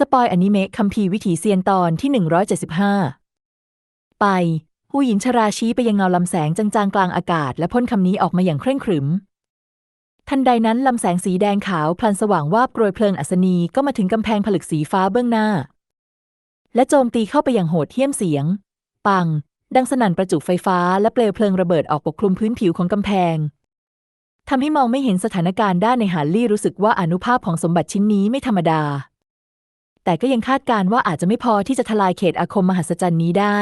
สปอยอนิเมะคัมภีร์วิถีเซียนตอนที่ 175 ไปหูหยินชราชี้ไปยังเงาลำแสงจางๆ กลางอากาศ และพ่นคำนี้ออกมาอย่างเคร่งขรึม ทันใดนั้นลำแสงสีแดงขาวพลันสว่างวาบโปรยเพลิงอัศนีก็มาถึงกำแพงผลึกสีฟ้าเบื้องหน้า และโจมตีเข้าไปอย่างโหดเหี้ยมเสียง ปัง ดังสนั่นประจุไฟฟ้าและเปลวเพลิงระเบิดออกปกคลุมพื้นผิวของกำแพงทำให้มองไม่เห็นสถานการณ์ด้านในฮาร์ลี่รู้สึกว่าอนุภาพของสมบัติชิ้นนี้ไม่ธรรมดา แต่ก็ยังคาดการณ์ว่าอาจจะไม่พอที่จะทลายเขตอาคมมหัศจรรย์นี้ได้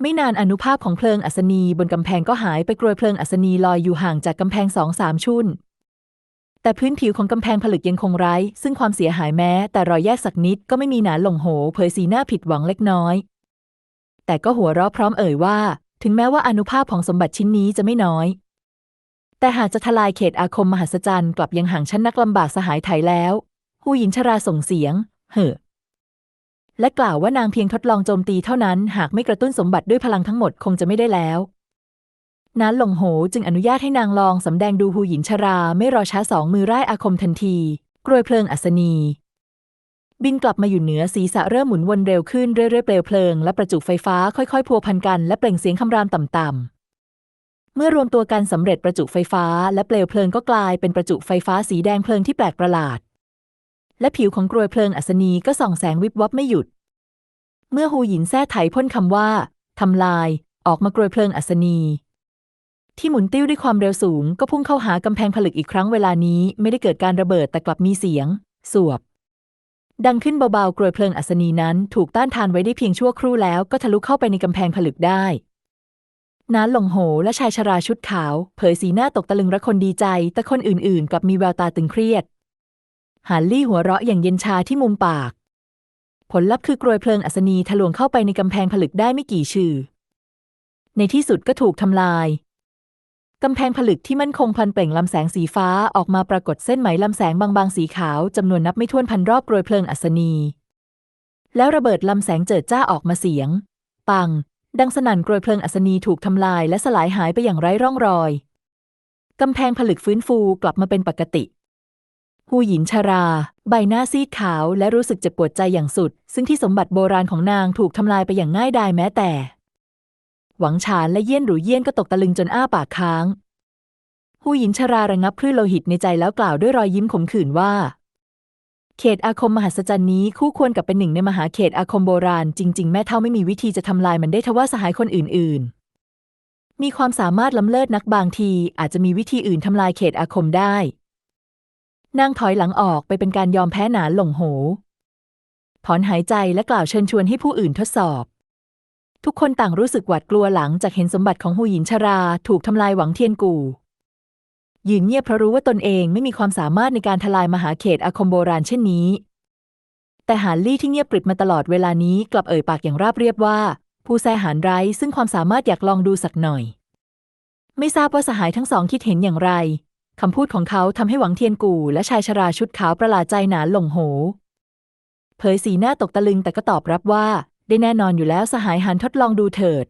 ไม่นานอนุภาพของเพลิงอัศนีบนกำแพงก็หายไปกรวยเพลิงอัศนีลอยอยู่ห่างจากกำแพงสองสามชุนแต่พื้นผิวของกำแพงผลึกยังคงไร้ ซึ่งความเสียหายแม้ แต่รอยแยกสักนิดก็ไม่มีหนานหลงโหเผยสีหน้าผิดหวังเล็กน้อย แต่ก็หัวเราะพร้อมเอ่ยว่า ถึงแม้ว่าอนุภาพของสมบัติชิ้นนี้จะไม่น้อย แต่หากจะทลายเขตอาคมมหัศจรรย์กลับยังห่างชั้นนักลำบากสหายไถแล้ว หูหยินชราส่งเสียง เห่อและกล่าวว่านางเพียงทดลองโจมตีเท่านั้น หากไม่กระตุ้นสมบัติด้วยพลังทั้งหมดคงจะไม่ได้แล้วนานหลงโหจึงอนุญาตให้นางลองสำแดงดูหูหยินชรา ไม่รอช้าสองมือร่ายอาคมทันทีกรวยเพลิงอัศนี บินกลับมาอยู่เหนือศีรษะเริ่มหมุนวนเร็วขึ้นเรื่อยๆเปลวเพลิง และประจุไฟฟ้าค่อยๆพัวพันกันและเปล่งเสียงคำรามต่ำๆเมื่อรวมตัวกันสำเร็จประจุไฟฟ้า และเปลวเพลิงก็กลายเป็นประจุไฟฟ้าสีแดงเพลิงที่แปลกประหลาด และผิวของกรวยเพลิงอัศนีก็ส่องแสงวิบวับไม่หยุด เมื่อหูหยินแท้ไถพ่นคำว่าทำลาย ออกมากรวยเพลิงอัศนี ที่หมุนติ้วด้วยความเร็วสูง ก็พุ่งเข้าหากำแพงผลึกอีกครั้งเวลานี้ไม่ได้เกิดการระเบิดแต่กลับมีเสียง สวบ ดังขึ้นเบาๆกรวยเพลิงอัศนีนั้นถูกต้านทานไว้ได้เพียงชั่วครู่แล้วก็ทะลุเข้าไปในกำแพงผลึกได้น้านหลงโหและชายชราชุดขาว เผยสีหน้าตกตะลึงระคนดีใจ แต่คนอื่นๆ กลับมีแววตาตึงเครียด หานลี่หัวเราะอย่างเย็นชาที่มุมปาก ผลลัพธ์คือกรวยเพลิงอัศนีทะลวงเข้าไปในกำแพงผลึกได้ไม่กี่ชื่อ ในที่สุดก็ถูกทำลาย กำแพงผลึกที่มั่นคงพันเปล่งลำแสงสีฟ้าออกมาปรากฏเส้นไหมลำแสงบางๆสีขาวจำนวนนับไม่ถ้วนพันรอบกรวยเพลิงอัศนี แล้วระเบิดลำแสงเจิดจ้าออกมาเสียง ปัง ดังสนั่นกรวยเพลิงอัศนีถูกทำลายและสลายหายไปอย่างไร้ร่องรอยกำแพงผลึกฟื้นฟูกลับมาเป็นปกติ หูหยินชารา ใบหน้าซีดขาวและรู้สึกเจ็บปวดใจอย่างสุด ซึ่งที่สมบัติโบราณของนางถูกทำลายไปอย่างง่ายดายแม้แต่ หวังฉานและเยี่ยนหรูเยี่ยนก็ตกตะลึงจนอ้าปากค้างหูหยินชาราระงับคลื่นโลหิตในใจแล้วกล่าวด้วยรอยยิ้มขมขื่นว่า เขตอาคมมหัศจรรย์นี้คู่ควรกับเป็นหนึ่งในมหาเขตอาคมโบราณ จริง ๆ แม่เท่าไม่มีวิธีจะทำลายมันได้ทว่าสหายคนอื่น ๆ มีความสามารถล้ำเลิศนักบางที อาจจะมีวิธีอื่นทำลายเขตอาคมได้ นางถอยหลังออกไปเป็นการยอมแพ้หนานหลงโหถอนหายใจและกล่าวเชิญชวนให้ผู้อื่นทดสอบ ทุกคนต่างรู้สึกหวาดกลัวหลังจากเห็นสมบัติของหูหยินชราถูกทำลายหวังเทียนกูยืนเงียบเพราะรู้ว่าตนเองไม่มีความสามารถในการทลายมหาเขตอาคมโบราณเช่นนี้ แต่หานลี่ที่เงียบกริบมาตลอดเวลานี้กลับเอ่ยปากอย่างราบเรียบว่า ผู้แซหานไร้ซึ่งความสามารถอยากลองดูสักหน่อย ไม่ทราบว่าสหายทั้งสองคิดเห็นอย่างไร คำพูดของเขาทำให้หวังเทียนกูและชายชราชุดขาวประหลาดใจหนานหลงโหเผยสีหน้าตกตะลึงแต่ก็ตอบรับว่า ได้แน่นอนอยู่แล้วสหายหานทดลองดูเถิด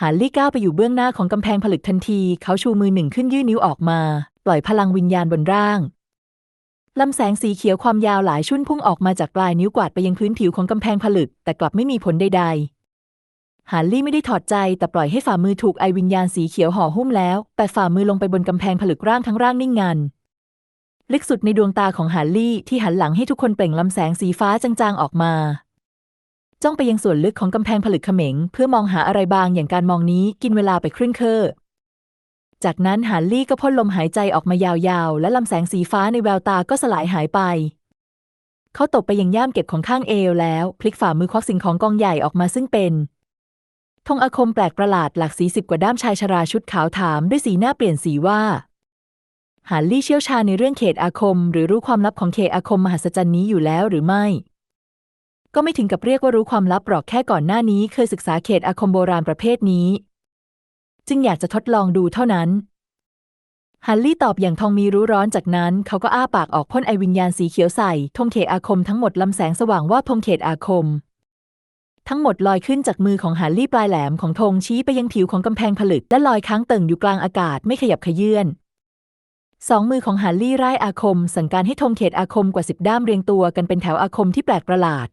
หานลี่ก้าวไปอยู่เบื้องหน้าของกำแพงผลึกทันที เขาชูมือหนึ่งขึ้นยื่นนิ้วออกมา ปล่อยพลังวิญญาณบนร่างลำแสงสีเขียวความยาวหลายชุ่นพุ่งออกมาจากปลายนิ้วกวาดไปยังพื้นผิวของกำแพงผลึก แต่กลับไม่มีผลใด ๆหานลี่ไม่ได้ถอดใจแต่ปล่อยให้ฝ่ามือถูกไอวิญญาณสีเขียวห่อหุ้มแล้ว แต่ฝ่ามือลงไปบนกำแพงผลึกร่างทั้งร่างนิ่งงัน ลึกสุดในดวงตาของหานลี่ที่หันหลังให้ทุกคนเปล่งลำแสงสีฟ้าจางๆออกมา จ้องไปยังส่วนลึกของกำแพงผลึกเขม็ง เพื่อมองหาอะไรบางอย่างการมองนี้กินเวลาไปครึ่งเคอจากนั้นหานลี่ก็พ่นลมหายใจออกมายาวๆ และลำแสงสีฟ้าในแววตาก็สลายหายไป เขาตกไปยังย่ามเก็บของข้างเอวแล้ว พลิกฝ่ามือควักสิ่งของกองใหญ่ออกมาซึ่งเป็น ธงอาคมแปลกประหลาดหลากสีสิบกว่าด้ามชายชราชุดขาวถามด้วยสีหน้าเปลี่ยนสีว่าหานลี่เชี่ยวชาญในเรื่องเขตอาคม หรือรู้ความลับของเขตอาคมมหัศจรรย์นี้อยู่แล้วหรือไม่ ก็ไม่ถึงกับเรียกว่ารู้ความลับหรอกแค่ก่อนหน้านี้เคยศึกษาเขตอาคมโบราณประเภทนี้ จึงอยากจะทดลองดูเท่านั้นฮันลี่ตอบอย่างทองมีรู้ร้อนจากนั้น เขาก็อ้าปากออกพ่นไอวิญญาณสีเขียวใส่ธงเขตอาคมทั้งหมดลำแสงสว่างว่าธงเขตอาคม ทั้งหมดลอยขึ้นจากมือของฮันลี่ปลายแหลมของธงชี้ไปยังผิวของกำแพงผลึกและลอยค้างเติ่งอยู่กลางอากาศไม่ขยับเขยื่อนสองมือของฮาร์ลี่ไร้อาคม สั่งการให้ธงเขตอาคมกว่าสิบด้ามเรียงตัวกันเป็นแถวอาคมที่แปลกประหลาด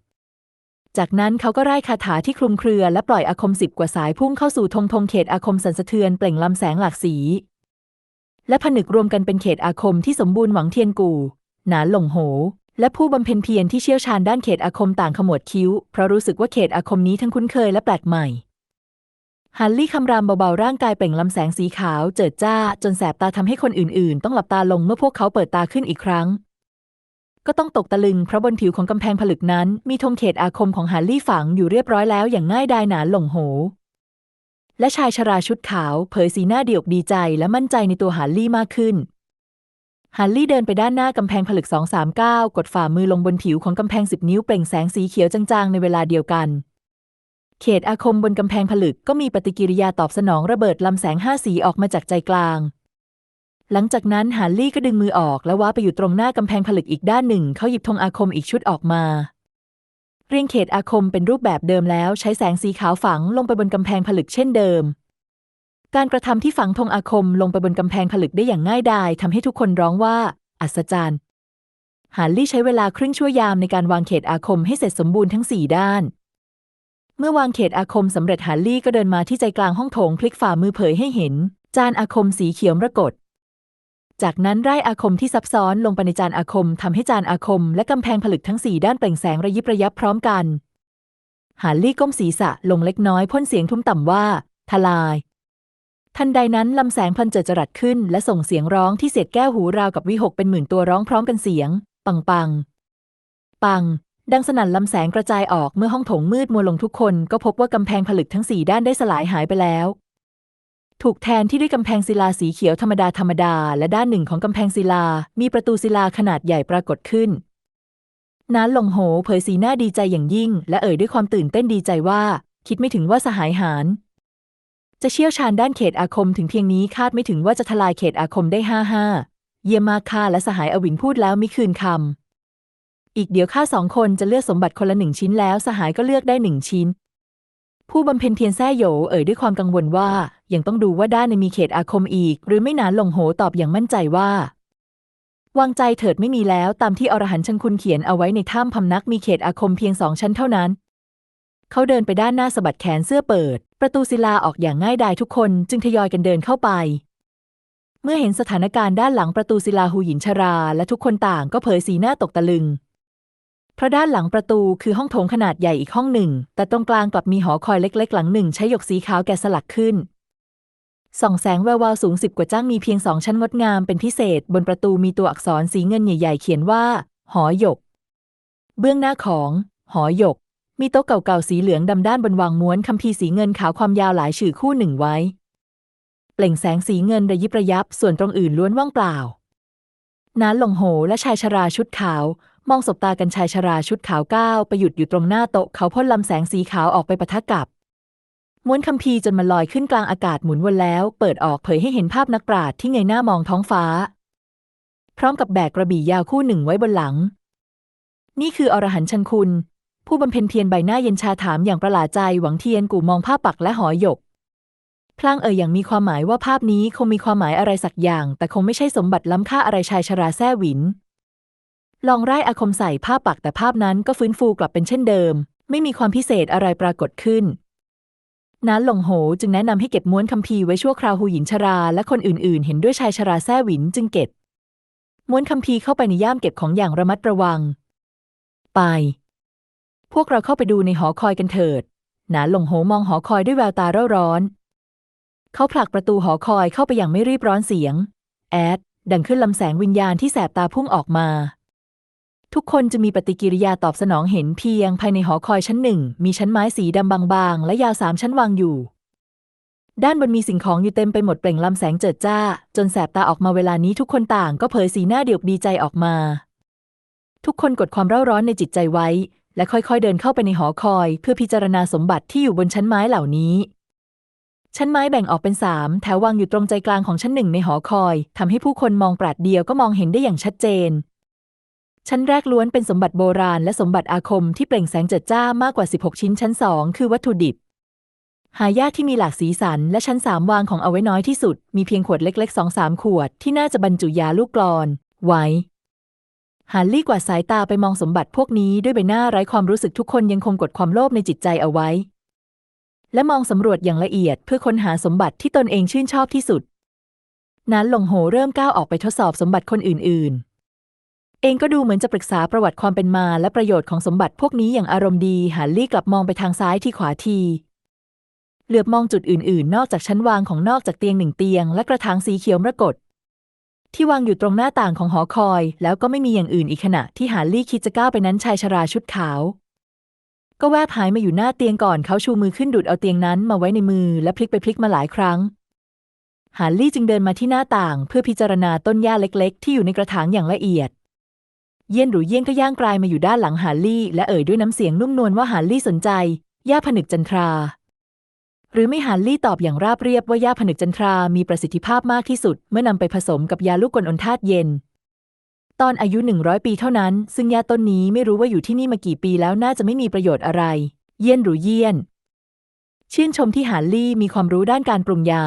จากนั้นเขาก็ไร้คาถาที่คลุมเครือและปล่อยอาคมสิบกว่าสายพุ่งเข้าสู่ธงธงเขตอาคมสันสะเทือนเปล่งลำแสงหลากสี และผนึกรวมกันเป็นเขตอาคมที่สมบูรณ์หวังเทียนกูหนานหลงโห และผู้บำเพ็ญเพียรที่เชี่ยวชาญด้านเขตอาคมต่างขมวดคิ้ว เพราะรู้สึกว่าเขตอาคมนี้ทั้งคุ้นเคยและแปลกใหม่ฮันลี่คำรามเบาๆ ร่างกายเปล่งลำแสงสีขาว เจิดจ้า จนแสบตาทำให้คนอื่นๆ ต้องหลับตาลงเมื่อพวกเขาเปิดตาขึ้นอีกครั้ง ก็ต้องตกตะลึงเพราะบนผิวของกำแพงผลึกนั้น มีธงเขตอาคมของฮันลี่ฝังอยู่เรียบร้อยแล้วอย่างง่ายดายหนานหลงโห และชายชราชุดขาว เผยสีหน้าเดีอกดีใจและมั่นใจในตัวฮันลี่มากขึ้น ฮันลี่เดินไปด้านหน้ากำแพงผลึก 239 กดฝ่ามือลงบนผิวของกำแพง 10 นิ้วเปล่งแสงสีเขียวจางๆ ในเวลาเดียวกัน เขตอาคมบนกำแพงผลึกก็มีปฏิกิริยาตอบสนองระเบิดลำแสงห้าสีออกมาจากใจกลาง หลังจากนั้นฮันลี่ก็ดึงมือออกและว้าไปอยู่ตรงหน้ากำแพงผลึกอีกด้านหนึ่ง เขาหยิบธงอาคมอีกชุดออกมาเรียงเขตอาคมเป็นรูปแบบเดิมแล้วใช้แสงสีขาวฝังลงไปบนกำแพงผลึกเช่นเดิม การกระทำที่ฝังธงอาคมลงไปบนกำแพงผลึกได้อย่างง่ายดายทำให้ทุกคนร้องว่า อัศจรรย์ฮันลี่ใช้เวลาครึ่งชั่วยามในการวางเขตอาคมให้เสร็จสมบูรณ์ทั้งสี่ด้าน เมื่อวางเขตอาคมสำเร็จฮันลี่ก็เดินมาที่ใจกลางห้องโถงพลิกฝ่ามือเผยให้เห็น จานอาคมสีเขียวมรกตจากนั้นไร่อาคมที่ซับซ้อนลงไปในจานอาคมทำให้จานอาคม และกำแพงผลึกทั้งสี่ด้านเปล่งแสงระยิบระยับพร้อมกันฮันลี่ก้มศีรษะลงเล็กน้อยพ่นเสียงทุ้มต่ำว่า ทลาย ทันใดนั้นลำแสงพันเจิดจรัสขึ้น และส่งเสียงร้องที่เสียดแก้วหูราวกับวิหกเป็นหมื่นตัวร้องพร้อมกันเสียง ปังปัง ปัง ดังสนั่นลำแสงกระจายออกเมื่อห้องโถงมืดมัวลงทุกคนก็พบว่ากำแพงผลึกทั้งสี่ด้านได้สลายหายไปแล้ว ถูกแทนที่ด้วยกำแพงศิลาสีเขียวธรรมดาธรรมดา และด้านหนึ่งของกำแพงศิลา มีประตูศิลาขนาดใหญ่ปรากฏขึ้นนานหลงโหเผยสีหน้าดีใจอย่างยิ่ง และเอ่ยด้วยความตื่นเต้นดีใจว่า คิดไม่ถึงว่าสหายหาร จะเชี่ยวชาญด้านเขตอาคมถึงเพียงนี้คาดไม่ถึงว่าจะทลายเขตอาคมได้ห้าห้าเยี่ยมมากค่ะและสหายอวินพูดแล้วมิคืนคำอีกเดี๋ยวข้าสองคนจะเลือกสมบัติคนละหนึ่งชิ้นแล้ว สหายก็เลือกได้หนึ่งชิ้น ผู้บำเพ็ญเทียนแซ่โหยเอ่ยด้วยความกังวลว่ายังต้องดูว่าด้านในมีเขตอาคมอีก หรือไม่นานหลงโหตอบอย่างมั่นใจว่าวางใจเถิดไม่มีแล้วตามที่อรหันต์ชันคุณเขียนเอาไว้ในถ้ำพำนักมีเขตอาคมเพียงสองชั้นเท่านั้น เขาเดินไปด้านหน้าสะบัดแขนเสื้อเปิด ประตูศิลาออกอย่างง่ายดายทุกคนจึงทยอยกันเดินเข้าไป เมื่อเห็นสถานการณ์ด้านหลังประตูศิลาหูหยินชรา และทุกคนต่างก็เผยสีหน้าตกตะลึง เพราะด้านหลังประตูคือห้องโถงขนาดใหญ่อีกห้องหนึ่ง แต่ตรงกลางกลับมีหอคอยเล็ก ๆ หลังหนึ่งใช้หยกสีขาวแกะสลักขึ้นส่องแสงแวววาวสูงสิบกว่าจ้างมีเพียงสองชั้นงดงามเป็นพิเศษ บนประตูมีตัวอักษรสีเงินใหญ่ ๆ เขียนว่า หอหยก เบื้องหน้าของ หอหยก มีโต๊ะเก่าๆสีเหลืองดำด้านบนวางม้วนคัมภีร์สีเงินขาวความยาวหลายชื่อคู่หนึ่งไว้ เปล่งแสงสีเงินระยิบระยับ ส่วนตรงอื่นล้วนว่างเปล่า นานหลงโหและชายชราชุดขาว มองสบตากันชายชราชุดขาวก้าวไปหยุดอยู่ตรงหน้าโต๊ะเขาพ่นลำแสงสีขาวออกไปปะทะกับม้วนคัมภีร์จนมันลอยขึ้นกลางอากาศหมุนวนแล้ว เปิดออกเผยให้เห็นภาพนักปราชญ์ที่เงยหน้ามองท้องฟ้า พร้อมกับแบกกระบี่ยาวคู่หนึ่งไว้บนหลัง นี่คืออรหันต์ชันคุณ ผู้บำเพ็ญเพียรใบหน้าเย็นชาถามอย่างประหลาดใจหวังเทียนกูมองภาพปักและหอหยก พลางเอ่ยอย่างมีความหมายว่าภาพนี้คงมีความหมายอะไรสักอย่าง แต่คงไม่ใช่สมบัติล้ำค่าอะไรชายชราแซ่หวิน ลองไล่อาคมใส่ภาพปักแต่ภาพนั้นก็ฟื้นฟูกลับเป็นเช่นเดิม ไม่มีความพิเศษอะไรปรากฏขึ้นนานหลงโหจึงแนะนำให้เก็บม้วนคัมภีร์ไว้ชั่วคราวหูหยินชรา และคนอื่นๆ เห็นด้วยชายชราแซ่หวินจึงเก็บ ม้วนคัมภีร์เข้าไปในย่ามเก็บของอย่างระมัดระวัง ไป พวกเราเข้าไปดูในหอคอยกันเถิด หนานหลงโหมองหอคอยด้วยแววตาเร่าร้อน เขาผลักประตูหอคอยเข้าไปอย่างไม่รีบร้อนเสียง แอด ดังขึ้นลำแสงวิญญาณที่แสบตาพุ่งออกมา ทุกคนจะมีปฏิกิริยาตอบสนองเห็นเพียงภายในหอคอยชั้นหนึ่ง มีชั้นไม้สีดำบางๆ และยาวสามชั้นวางอยู่ ด้านบนมีสิ่งของอยู่เต็มไปหมดเปล่งลำแสงเจิดจ้า จนแสบตาออกมาเวลานี้ทุกคนต่างก็เผยสีหน้าเดียกดีใจออกมา ทุกคนกดความเร่าร้อนในจิตใจไว้ และค่อยๆเดินเข้าไปในหอคอย เพื่อพิจารณาสมบัติที่อยู่บนชั้นไม้เหล่านี้ ชั้นไม้แบ่งออกเป็นสามแถววางอยู่ตรงใจกลางของชั้นหนึ่งในหอคอยทำให้ผู้คนมองปราดเดียวก็มองเห็นได้อย่างชัดเจน ชั้นแรกล้วนเป็นสมบัติโบราณและสมบัติอาคมที่เปล่งแสงเจิดจ้ามากกว่า 16 ชิ้นชั้นสองคือวัตถุดิบหายากที่มีหลากสีสัน และชั้นสามวางของเอาไว้น้อยที่สุด มีเพียงขวดเล็กๆสองสามขวดที่น่าจะบรรจุยาลูกกลอน ไว้ ฮาร์ลี่กวาดสายตาไปมองสมบัติพวกนี้ด้วยใบหน้าไร้ความรู้สึกทุกคนยังคงกดความโลภในจิตใจเอาไว้ และมองสำรวจอย่างละเอียดเพื่อค้นหาสมบัติที่ตนเองชื่นชอบที่สุด นั้นหลงโหเริ่มก้าวออกไปทดสอบสมบัติคนอื่น ๆ เองก็ดูเหมือนจะปรึกษาประวัติความเป็นมาและประโยชน์ของสมบัติพวกนี้อย่างอารมณ์ดีฮาร์ลี่กลับมองไปทางซ้ายที่ขวาทีเหลือบมองจุดอื่น ๆ นอกจากชั้นวางของนอกจากเตียงหนึ่งเตียง และกระถางสีเขียวมรกต ที่วางอยู่ตรงหน้าต่างของหอคอย แล้วก็ไม่มีอย่างอื่นอีกขณะที่ฮาร์ลี่คิดจะก้าวไปนั้นชายชราชุดขาว ก็แวบหายมาอยู่หน้าเตียงก่อนเขาชูมือขึ้นดูดเอาเตียงนั้นมาไว้ในมือและพลิกไปพลิกมาหลายครั้งฮาร์ลี่จึงเดินมาที่หน้าต่าง เพื่อพิจารณาต้นหญ้าเล็ก ๆ ที่อยู่ในกระถางอย่างละเอียด เยี่ยนหรูเยี่ยนก็ย่างกลายมาอยู่ด้านหลังฮาร์ลี่และเอ่ยด้วยน้ำเสียงนุ่มนวลว่าฮาร์ลี่สนใจหญ้าผนึกจันทรา หรือไม่ฮาร์ลี่ตอบอย่างราบเรียบว่าหญ้าผนึกจันทรามีประสิทธิภาพมากที่สุด เมื่อนำไปผสมกับยาลูกกลอนธาตุเย็น ตอนอายุหนึ่งร้อยปีเท่านั้น ซึ่งหญ้าต้นนี้ไม่รู้ว่าอยู่ที่นี่มากี่ปีแล้วน่าจะไม่มีประโยชน์อะไร เยี่ยนหรูเยี่ยน ชื่นชมที่ฮาร์ลี่มีความรู้ด้านการปรุงยา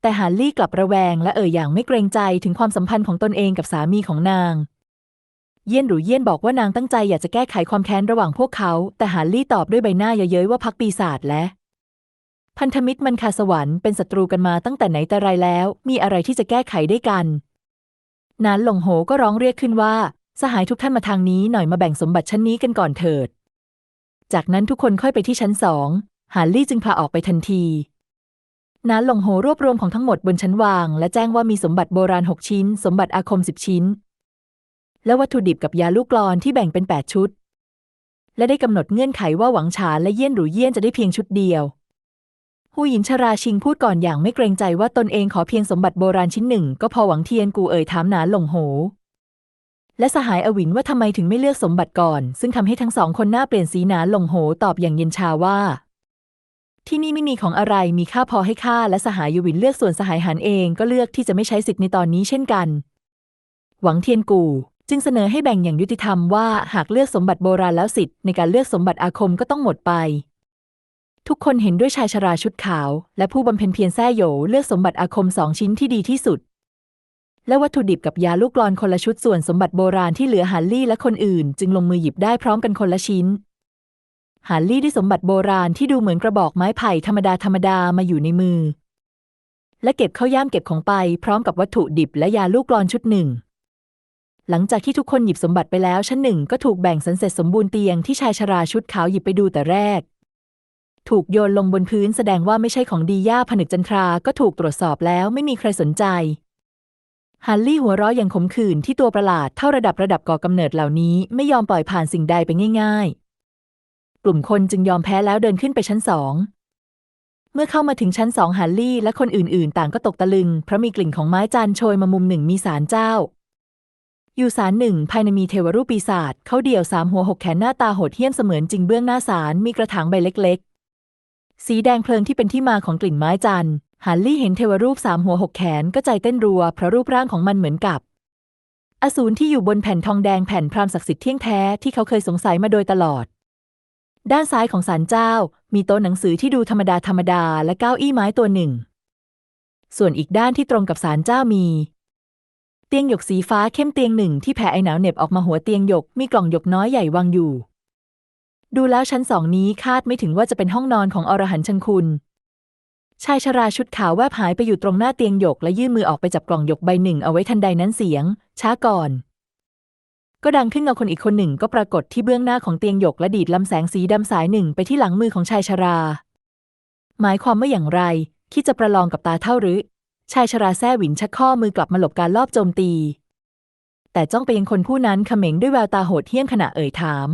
แต่ฮาร์ลี่กลับระแวงและเอ่ยอย่างไม่เกรงใจถึงความสัมพันธ์ของตนเองกับสามีของนางเยี่ยนหรูเยี่ยนบอกว่านางตั้งใจอยากจะแก้ไขความแค้นระหว่างพวกเขา แต่ฮาร์ลี่ตอบด้วยใบหน้าเย้ยๆว่าพักปีศาจและ พันธมิตรมันคาสวรรค์เป็นศัตรูกันมาตั้งแต่ไหนแต่ไรแล้ว มีอะไรที่จะแก้ไขได้กันนานหลงโหก็ร้องเรียกขึ้นว่า สหายทุกท่านมาทางนี้หน่อยมาแบ่งสมบัติชั้นนี้กันก่อนเถิด จากนั้นทุกคนค่อยไปที่ชั้นสองฮาร์ลี่จึงพาออกไปทันทีนานหลงโหรวบรวมของทั้งหมดบนชั้นวาง และแจ้งว่ามีสมบัติโบราณ 6 ชิ้น สมบัติอาคม 10 ชิ้น และวัตถุดิบกับยาลูกกลอนที่แบ่งเป็น 8 ชุด และได้กำหนดเงื่อนไขว่าหวังฉานและเยี่ยนหรูเยี่ยนจะได้เพียงชุดเดียว หูหยินชราชิงพูดก่อนอย่างไม่เกรงใจว่าตนเองขอเพียงสมบัติโบราณชิ้นหนึ่ง ก็พอหวังเทียนกูเอ่ยถามหนานหลงโห และสหายอวินว่าทำไมถึงไม่เลือกสมบัติก่อน ซึ่งทำให้ทั้งสองคนหน้าเปลี่ยนสีหนานหลงโหตอบอย่างเย็นชาว่า ที่นี่ไม่มีของอะไรมีค่าพอให้ข้าและสหายยวินเลือกส่วนสหายหันเองก็เลือกที่จะไม่ใช้สิทธิ์ในตอนนี้เช่นกัน หวังเทียนกูจึงเสนอให้แบ่งอย่างยุติธรรมว่าหากเลือกสมบัติโบราณแล้วสิทธิ์ในการเลือกสมบัติอาคมก็ต้องหมดไป ทุกคนเห็นด้วยชายชราชุดขาว และผู้บำเพ็ญเพียรแซ่โหยเลือกสมบัติอาคมสองชิ้นที่ดีที่สุด และวัตถุดิบกับยาลูกกลอนคนละชุดส่วนสมบัติโบราณที่เหลือฮาร์ลี่และคนอื่น จึงลงมือหยิบได้พร้อมกันคนละชิ้นฮาร์ลี่ได้สมบัติโบราณที่ดูเหมือนกระบอกไม้ไผ่ธรรมดาธรรมดามาอยู่ในมือ และเก็บเข้าย่ามเก็บของไปพร้อมกับวัตถุดิบและยาลูกกลอนชุดหนึ่ง หลังจากที่ทุกคนหยิบสมบัติไปแล้วชั้นหนึ่งก็ถูกแบ่งสรรเสร็จสมบูรณ์เตียงที่ชายชราชุดขาวหยิบไปดูแต่แรก ถูกโยนลงบนพื้นแสดงว่าไม่ใช่ของดีย่าผนึกจันทรา ก็ถูกตรวจสอบแล้วไม่มีใครสนใจ ฮันลี่หัวเราะอย่างขมขื่นที่ตัวประหลาดเท่าระดับระดับก่อกำเนิดเหล่านี้ไม่ยอมปล่อยผ่านสิ่งใดไปง่าย ๆ กลุ่มคนจึงยอมแพ้แล้วเดินขึ้นไปชั้นสอง เมื่อเข้ามาถึงชั้นสองฮันลี่และคนอื่นๆ ต่างก็ตกตะลึง เพราะมีกลิ่นของไม้จันโชยมามุมหนึ่งมีศาลเจ้าอยู่ศาลหนึ่งภายในมีเทวรูปปีศาจเขาเดี่ยวสามหัวหกแขนหน้าตาโหดเหี้ยมเสมือนจริงเบื้องหน้าศาลมีกระถางใบเล็ก สีแดงเพลิงที่เป็นที่มาของกลิ่นไม้จันฮันลี่เห็นเทวรูปสามหัวหกแขนก็ใจเต้นรัวเพราะรูปร่างของมันเหมือนกับ อสูรที่อยู่บนแผ่นทองแดงแผ่นพรามศักดิ์สิทธิ์เที่ยงแท้ที่เขาเคยสงสัยมาโดยตลอด ด้านซ้ายของศาลเจ้า มีโต๊ะหนังสือที่ดูธรรมดาธรรมดาและเก้าอี้ไม้ตัวหนึ่ง ส่วนอีกด้านที่ตรงกับศาลเจ้ามี เตียงหยกสีฟ้าเข้มเตียงหนึ่งที่แผ่ไอหนาวเหน็บออกมาหัวเตียงหยกมีกล่องหยกน้อยใหญ่วางอยู่ ดูแล้วชั้นสองนี้คาดไม่ถึงว่าจะเป็นห้องนอนของอรหันต์ชันคุณ ชายชราชุดขาวแวบหายไปอยู่ตรงหน้าเตียงหยกและยื่นมือออกไปจับกล่องหยกใบหนึ่งเอาไว้ทันใดนั้นเสียง ช้าก่อน ก็ดังขึ้นเงาคนอีกคนหนึ่งก็ปรากฏที่เบื้องหน้าของเตียงหยกและดีดลำแสงสีดำสายหนึ่งไปที่หลังมือของชายชรา หมายความว่าอย่างไรคิดจะประลองกับตาเท่าหรือ ชายชราแซ่หวินชักข้อมือกลับมาหลบการลอบโจมตี แต่จ้องไปยังคนผู้นั้นเขม็งด้วยแววตาโหดเหี้ยมขณะเอ่ยถาม